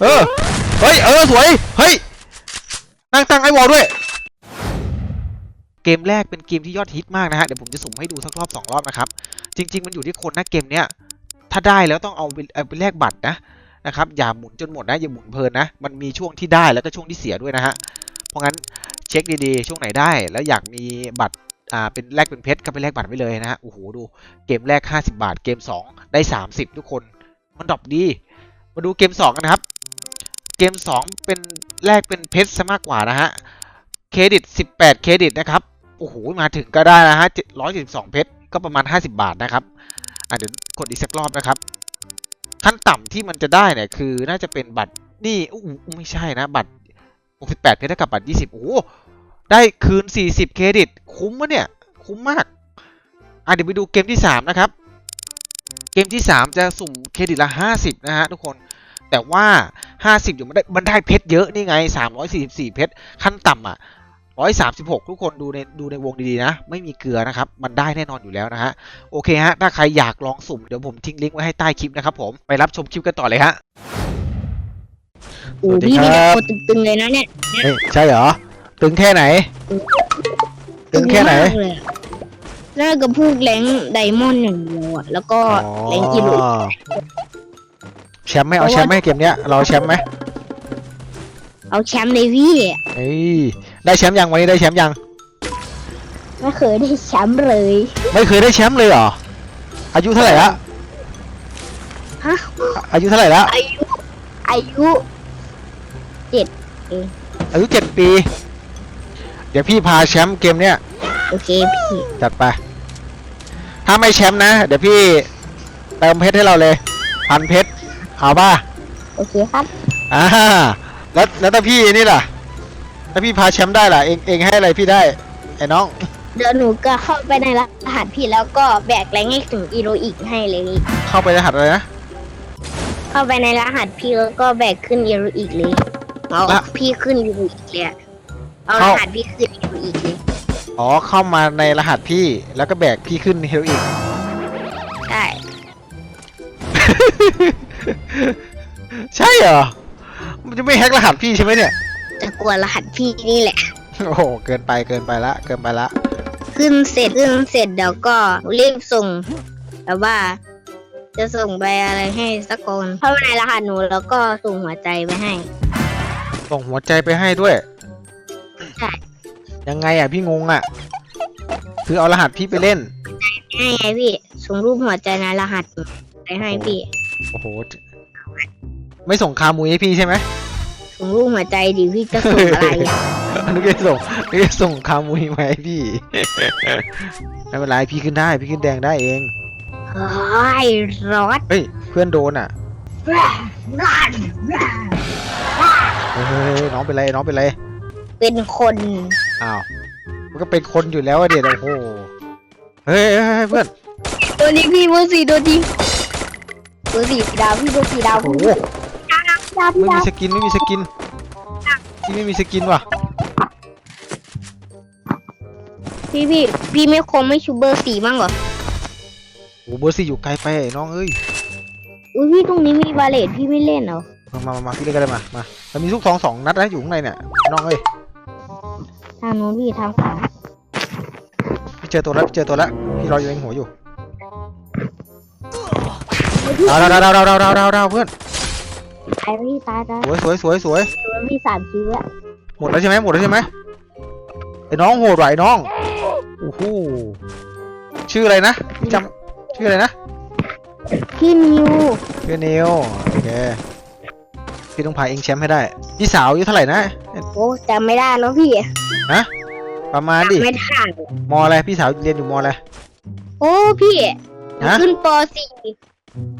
เออ เฮ้ย เออ สวย เฮ้ยนั่งตั้งไอ้วอลด้วย เกมแรกเป็นเกมที่ยอดฮิตมากนะฮะ เดี๋ยวผมจะสุ่มให้ดูสักรอบสองรอบนะครับ จริง ๆ มันอยู่ที่คนนะเกมเนี้ย ถ้าได้แล้วต้องเอาไปเอาไปแลกบัตรนะนะครับ อย่าหมุนจนหมดนะ อย่าหมุนเพลินนะ มันมีช่วงที่ได้แล้วก็ช่วงที่เสียด้วยนะฮะ เพราะงั้นเช็คดีๆ ช่วงไหนได้ แล้วอยากมีบัตรอ่าเป็นแลกเป็นเพชรก็ไปแลกบัตรไว้เลยนะฮะ โอ้โหดูเกมแรก 50 บาท เกม 2 ได้ 30 ทุกคน มันดรอปดี มาดูเกม 2 กันนะครับ เกม 2 เป็นแลกเป็นเพชรซะมากกว่านะฮะ เครดิต 18 เครดิตนะครับ โอ้โห มาถึงก็ได้นะฮะ172 เพชร ก็ประมาณ 50 บาทนะครับ อะเดี๋ยวกดอีกสักรอบนะครับ ขั้นต่ำที่มันจะได้เนี่ยคือน่าจะเป็นบัตรนี่อู้หูไม่ใช่นะ บัตร 68 เพชรเท่ากับบัตร 20 โอ้ได้คืน 40 เครดิต คุ้มมะเนี่ย คุ้มมาก อะเดี๋ยวไปดูเกมที่ 3 นะครับ เกมที่ 3 จะสุ่มเครดิตละ 50 นะฮะทุกคน แต่ว่า 50 อยู่มันได้มันได้เพชรเยอะนี่ไง 344 เพชรขั้นต่ำอะ 136 ทุกคนดูในดูในวงดีๆนะ ไม่มีเกลือนะครับ มันได้แน่นอนอยู่แล้วนะฮะ โอเคฮะ ถ้าใครอยากลองสุ่ม เดี๋ยวผมทิ้งลิงก์ไว้ให้ใต้คลิปนะครับผม ไปรับชมคลิปกันต่อเลยฮะโอ้สวัสดีพี่คมีรับแต่คนตึงๆเลยนะเนี่ยเฮ้ยใช่เหรอ ตึงแค่ไหน ตึงแค่ไหน มากเลยอะแล้วก็พูกแรงไดมอนด์อย่างเดียวอะแล้วก็แรงอีลุ แชมป์ไหมเอาแชมป์ไหมเกมเนี้ยเราเอาแชมป์ไหมเอาแชมป์เลยพี่เอ้ยได้แชมป์ยังวันนี้ได้แชมป์ยัง ไม่เคยได้แชมป์เลยไม่เคยได้แชมป์เลยเหรออายุเท่าไหร่ละฮะอายุเท่าไหร่ละอายุอายุอายุเจ็ดปี เดี๋ยวพี่พาแชมป์เกมเนี้ยโอเคพี่จัดไปถ้าไม่แชมป์นะ เดี๋ยวพี่เติมเพชรให้เราเลยพันเพชร เอาป่ะโอเคครับ อ่าแล้วแล้วถ้าพี่นี่ล่ะ ถ้าพี่พาแชมป์ได้ล่ะ เองเองให้อะไรพี่ได้ไอ้น้อง เดี๋ยวหนูก็เข้าไปในรหัสพี่แล้วก็แบกแรงให้ถึงอีโรอีกให้เลยพี่เข้าไปรหัสอะไรนะเข้าไปในรหัสพี่แล้วก็แบกขึ้นอีโรอีกเลยเอาละ พี่ขึ้นอีโรอีกเลยอะเอารเข้าหัสพี่ขึ้นอีโรอีกเลย อ๋อเข้ามาในรหัสพี่แล้วก็แบกพี่ขึ้นเฮลอีก ใช่เหรอ มันจะไม่แฮกรหัสพี่ใช่ไหมเนี่ย จะกลัวรหัสพี่นี่แหละ โอ้โห เกินไปเกินไปละ เกินไปละ ขึ้นเสร็จขึ้นเสร็จเดี๋ยวก็รีบส่ง แต่ว่า จะส่งไปอะไรให้สักคนเข้าไปในรหัสหนูแล้วก็ส่งหัวใจไปให้ ส่งหัวใจไปให้ด้วย ใช่ ยังไงอะพี่งงอะ คือเอารหัสพี่ไปเล่น ให้ไงพี่ส่งรูปหัวใจในรหัสไปให้พี่ โอ้โห ไม่ส่งคามุยให้พี่ใช่ไหมส่งรูปหัวใจดิพี่จะส่งอะไรอะนึกจะส่งนึกจะส่งคามุยมาให้พี่ไม่เป็นไรพี่ขึ้นได้พี่ขึ้นแดงได้เองเฮ้ยร้อนเฮ้ยเพื่อนโดนอะเฮ้ยเฮ้ยเฮ้ยน้องเป็นไรน้องเป็นไรเป็นคนอ้าวมันก็เป็นคนอยู่แล้วอะเด็ดโอ้โหเฮ้ยเฮ้ยเฮ้ยเพื่อนตัวนี้พี่เบอร์สี่โดนทีเบอร์สี่ดาวพี่เบอร์สี่ดาวโอ้โห ดาวดาวไม่ดามีวสกินไม่มีสกินพี่ไม่มีสกินว่ะพี่พี่พี่ไม่คงไม่ชูเบอร์สี่บ้างเหรอ โอ้โหเบอร์สี่อยู่ไกลไปไอ้น้องเอ้ยอุ้ยพี่ตรงนี้มีบาเลตพี่ไม่เล่นเหรอ มามามามาพี่เล่นกันเลยมามาแล้วมีลูกซองสองนัดนะอยู่ข้างในเนี่ยน้องเอ้ยทางโน้นพี่ทางขวาพี่เจอตัวแล้วพี่เจอตัวแล้วพี่รออยู่ในหัวอยู่ดาวดาวดาวดาวดาวดาวดาวดาวเพื่อน ตายพี่ตายตายสวยสวยสวยสวยตัวพี่สามคิวแล้วหมดแล้วใช่ไหมหมดแล้วใช่ไหมไอ้น้องโหดว่ะไอ้น้องโอ้โหชื่ออะไรนะจำชื่ออะไรนะพี่นิวชื่อนิวโอเคพี่ต้องพาเองแชมป์ให้ได้พี่สาวอายุเท่าไหร่นะโอ้จำไม่ได้แล้วพี่ประมาณดิจำไม่ได้มอะไรพี่สาวเรียนอยู่มอะไรโอ้พี่หนูฮะขึ้นปสี่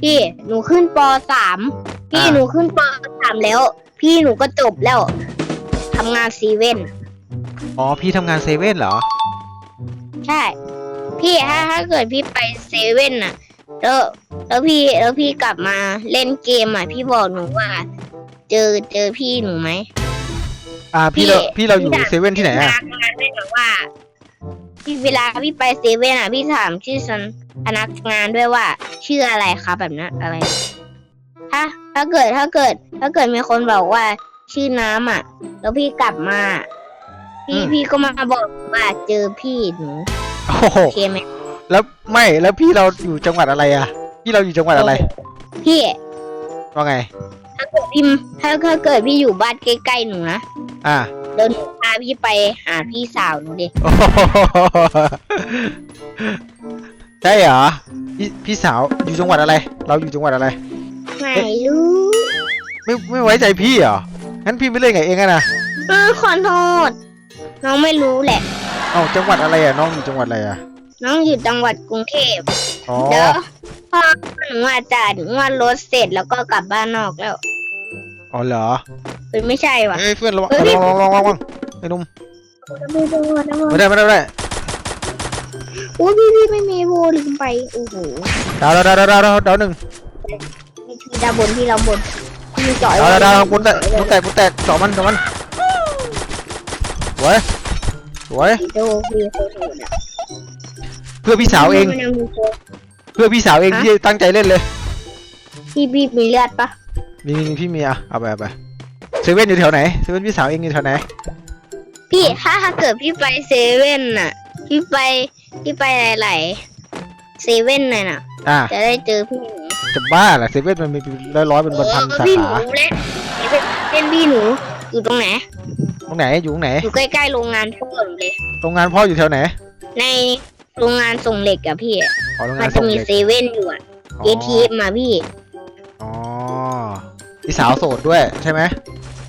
พี่หนูขึ้นปสามพี่อ่า หนูขึ้นปสามแล้ว พี่หนูก็จบแล้วทำงานซีเว่นอ๋อ พี่ทำงานเซเว่นเหรอ ใช่ พี่ถ้าถ้าเกิดพี่ไปเซเว่นน่ะ แล้วแล้วพี่แล้วพี่กลับมาเล่นเกมอะ พี่บอกหนูว่า เจอเจอพี่หนูไหม อ่า พี่เราพี่เราอยู่เซเว่นที่ไหนพอะนักงานด้วยหนูว่าพี่เวลาพี่ไปเซเว่นอะ พี่ถามชื่อฉัน พนักงานด้วยว่าชื่ออะไรครับแบบนั้นอะไร ถ้าถ้าเกิดถ้าเกิด ถ้าเกิดมีคนบอกว่าชื่อน้ำอะ แล้วพี่กลับมา พี่พี่ก็มาบอกว่าเจอพี่หนูโอ้โหโอเคไหมแล้วไม่แล้วพี่เราอยู่จังหวัดอะไรอะ พี่เราอยู่จังหวัดอะไรพี่ ว่าไง ถ้าเกิดพี่ถ้าถ้าเกิดพี่อยู่บ้านใกล้ๆหนูนะอะเดินหนูพาพี่ไปหาพี่สาวหนูดิโอ้โห ใช่เหรอพี่พี่สาวอยู่จังหวัดอะไร เราอยู่จังหวัดอะไร ไม่รู้ไม่ไม่ไว้ใจพี่เหรองั้นพี่ไม่เล่นกับเองอะนะเออขอโทษ น้องไม่รู้แหละ เอ้าจังหวัดอะไรอะน้องอยู่จังหวัดอะไรอะน้องอยู่จังหวัดกรุงเทพอ๋อเดี๋ยวพ่อหนูอาจจะงวดรถเสร็จแล้วก็กลับบ้านนอกแล้วอ๋อเหรอเป็นไม่ใช่ว่ะเฮ้ยเพื่อนระวังเฮ้ยระวังระวังระวังระวังไอ้หนุ่ม ไม่ได้ไม่ได้ไม่ได้ ไม่ได้ไม่ได้อุ้ยพี่พี่ไม่มีโบลืมไป โอ้โหดาวดาวดาวดาวดาวดาวหนึ่งมีทีดาวบนที่เราบนพี่จ่อยดาวดาวดาวบนแตกบนแตกบนแตกสองมันสองมันสวยสวยโดพี่โคตรโหดอะเพื่อพี่สาวเองมันยังมีโค้ดเพื่อพี่สาวเองฮะที่ตั้งใจเล่นเลย พี่พี่มีเลือดปะมีมีมีพี่เมียเอาไปเอาไปเซเว่นอยู่แถวไหนเซเว่นพี่สาวเองอยู่แถวไหนพี่ถ้าถ้าเกิดพี่ไปเซเว่นน่ะ พี่ไป พี่ไปหลายๆเซเว่นน่ะน่ะ อ่าจะได้เจอพี่หนูจะบ้าเหรอเซเว่นมันมีร้อยร้อยเป็นพันพันเออสาพี่หนูขาเล่นเล่นพี่หนู อยู่ตรงไหน ตรงไหนอยู่ตรงไหนอยู่ใกล้ๆโรงงานพ่อหนูเลย โรงงานพ่ออยู่แถวไหนในโรงงานส่งเหล็กอะพี่ อ๋อโรงมังานนจะส่งมีเหล็กเซเว่นอยู่อะอ๋อ ATM มาพี่ อ๋อพี่สาวโสดด้วยใช่ไหม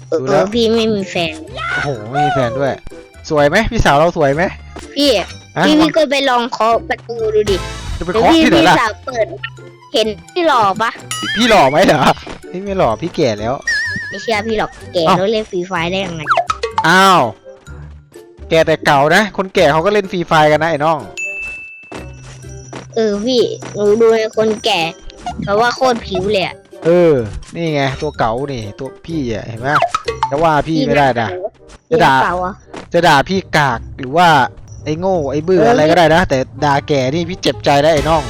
เออดูแล้วพี่ไม่มีแฟน โอ้โหไม่มีแฟนด้วย สวยไหมพี่สาวเราสวยไหมพี่ฮะ พี่พี่ก็ไปลองเคาะประตูดูดิจะไปแล้วเคาะพี่ที่ไหนพี่ล่ะ สาวเปิด เห็นพี่หล่อปะพี่หล่อไหมเหรอ พี่ไม่หล่อพี่แก่แล้ว ไม่เชื่อพี่หรอกแกเอ้า แล้วเล่นฟรีไฟได้ยังไงอ้าว แก่แต่เก่านะ คนแก่เขาก็เล่นฟรีไฟกันนะไอ้น้อง เออพี่หนูดูในคนแก่เพราะว่าโคตรผิวเลยอะเออ นี่ไงตัวเก่านี่ตัวพี่อะเห็นไหมจะว่าพี่ไม่ได้นะ พี่จะด่าเก่าอะจะด่าพี่กากหรือว่า ไอ้โง่ไอ้เบื่อเออออะไรก็ได้นะ แต่ด่าแก่นี่พี่เจ็บใจได้ไอ้น้อง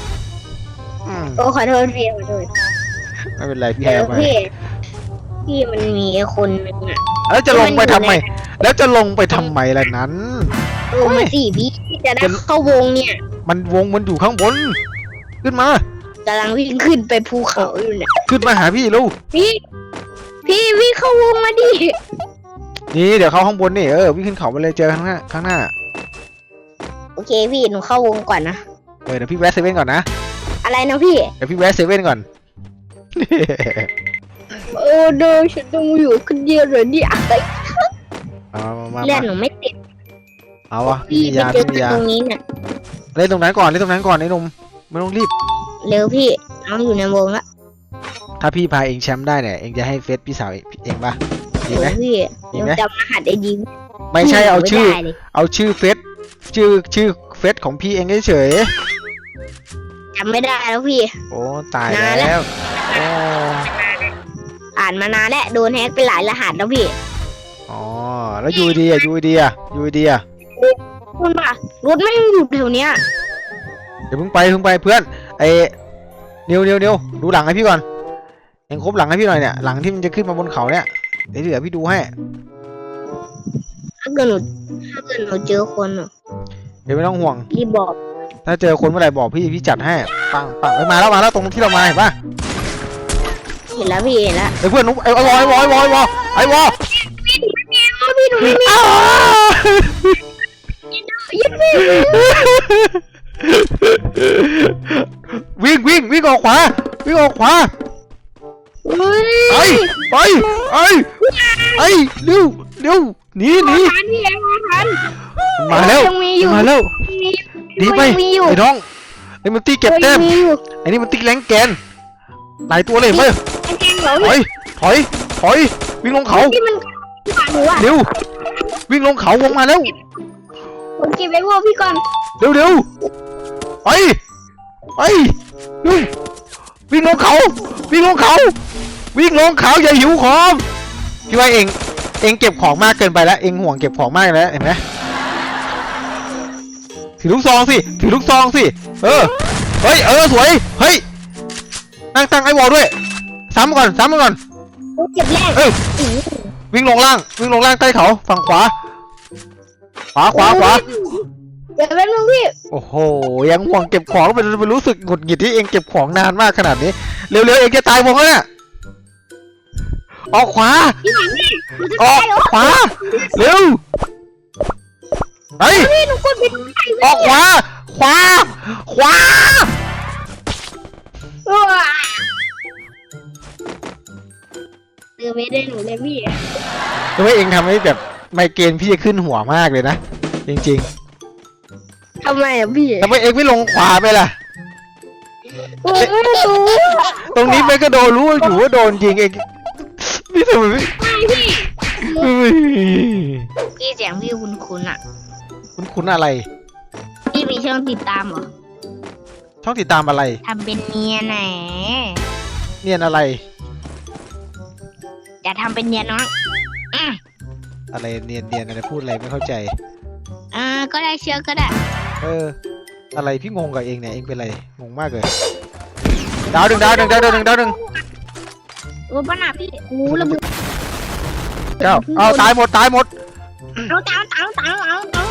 อืมโอ้ขอโทษพี่ขอโทษไม่เป็นไรพี่เอให้ออภัยพี่พี่มันมีคนหนึงอะแล้วจะลงไปทำไมมันอยู่ในแล้วจะลงไปทำไมล่ะนั้นเออมาสิพี่จะได้เข้าวงเนี่ยมันวงมันอยู่ข้างบน ขึ้นมากำลังวิ่งขึ้นไปภูเขาอยู่เนี่ยขึ้นมาหาพี่ลูกพี่ พี่วิ่งเข้าวงมาดินี่เดี๋ยวเข้าข้างบนนี่เออวิ่งขึ้นเขาไปเลยเจอข้างหน้าข้างหน้า โอเคพี่หนูเข้าวงก่อนนะ เออเดี๋ยวพี่แวะเซเว่นก่อนนะ อะไรนะพี่ เดี๋ยวพี่แวะเซเว่นก่อน โอ้เดินฉันต้องอยู่คนเดียวเลยเนี่ยเอามามาเลือดมาหนูไม่ติดเอาวะพี่พี่มีไปยาเจอพี่มีกันยาตรงนี้เนี่ยเล่นตรงนั้นก่อนเล่นตรงนั้นก่อนไอ้หนุ่มไม่ต้องรีบ เร็วพี่น้องอยู่ในวงละถ้าพี่พาเองแชมป์ได้เนี่ยเองจะให้เฟซพี่สาวเองเองปะดีไหมเออพี่ดีไหมยังจำรหัสได้ดีไม่ ใช่เอาชื่อ ไม่ได้เลยเอาชื่อเฟซชื่อชื่อเฟซของพี่เองเฉยจำไม่ได้แล้วพี่ ๆโอ้ตายนานแล้แล้ววโอ้ผ่านมานานแล้วโดนแฮกไปหลายรหัสแล้วพี่อ๋อแล้วยูดีอะยูดีอะยูดีอะคุณป่ะรถไม่งอยู่แถวเนี้ยเดี๋ยวเพิ่งไปเพิ่งไปเพื่อนไอ้นิวนิวนิวดูหลังให้พี่ก่อนเองครบหลังให้พี่หน่อยเนี่ยหลังที่มันจะขึ้นมาบนเขาเนี่ยเดี๋ยวเดี๋ยวพี่ดูให้ ถ้าเกิดหนูถ้าเกิดหนูเจอคนอะเดี๋ยวไม่ต้องห่วง รีบบอก ถ้าเจอคนเมื่อไหร่บอกพี่พี่จัดให้ปังปังไปมาแล้วมาแล้วตรงที่เรามาเห็นปะเห็นแล้วพี่เห็นแล้วไอ้เพื่อนนุ๊กไอ้ไอ้วอไอ้วอไอ้วอไอ้วอไอ้วอพี่หนูไม่มีอ้าวยึดพี่วิ่งวิ่งวิ่งออกขวาวิ่งออกขวาเฮ้ยไปไปไปไปเร็วเร็ว หนีหนีทันพี่เองทันมาแล้วยังมีอยู่มาแล้วมีหนีไปยังมีอยู่ไอ้น้องไอ้มันตีเก็บแต้มยังมีอยู่ไอ้นี่มันตีแรงแกนหลายตัวเลยเห็นไหมไอ้งเหรอถอยถอยถอยวิ่งลงเขาเร็ววิ่งลงเขาวงมาแล้วผมเก็บไว้พวกพี่ก่อนเร็วเร็วไปไปเร็ววิ่งลงเขา วิ่งลงเขา วิ่งลงเขาอย่าหิวของพี่ว่าเอง เองเก็บของมากเกินไปแล้ว เองห่วงเก็บของมากแล้วเห็นไหมถือลูกซองสิ ถือลูกซองสิ เออ เฮ้ย เออ สวย เฮ้ย ตั้งตั้งไอ้วอลด้วย ซ้ำก่อน ซ้ำก่อน เก็บแรกเอ้ยวิ่งลงล่าง วิ่งลงล่างใต้เขา ฝั่งขวา ขวาขวาขวาเดี๋ยวแป๊บนึงพี่ โอ้โห ยังห่วงเก็บของเป็นเป็นรู้สึกหงุดหงิดที่เองเก็บของนานมากขนาดนี้ เร็วๆเองจะตายวงแล้วเนี่ย ออกขวาพี่หวังพี่หนูจะออกตายแล้วขวา เร็วไปพี่หนูกดผิดไออกขวา ขวา ขวาว้าเจอไม่ได้หนูเลยพี่ทำไมเองทำให้แบบไมเกรนพี่จะขึ้นหัวมากเลยนะ จริงทำไมอะพี่ๆทำไมเองไม่ลงขวาไปล่ะหนูไม่รู้ตรงนี้ไปก็โดนรู้อยู่ว่าโดนจริงเอง พี่ทำไมไม่ไม่พี่เฮ้ยพี่เสียงพี่คุณคุณอะคุณคุณอะไร พี่มีช่องติดตามเหรอ ช่องติดตามอะไร ทำเป็นเนียนไหน เนียนอะไรจะทำเป็นเนียนน้องอะอะไรเนียนเนียนอะไรพูดอะไรไม่เข้าใจ อ่า ก็ได้เชื่อก็ได้ เออ อะไรพี่งงกับเองเนี่ยเองเป็นอะไรงงมากเลย ดาวหนึ่งดาวหนึ่งดาวหนึ่งดาวหนึ่ง โอ้ป้าหนาพี่โอ้ระเบิดเจ้าเอาตายหมดตายหมด เอาตามตามตามเอาตาม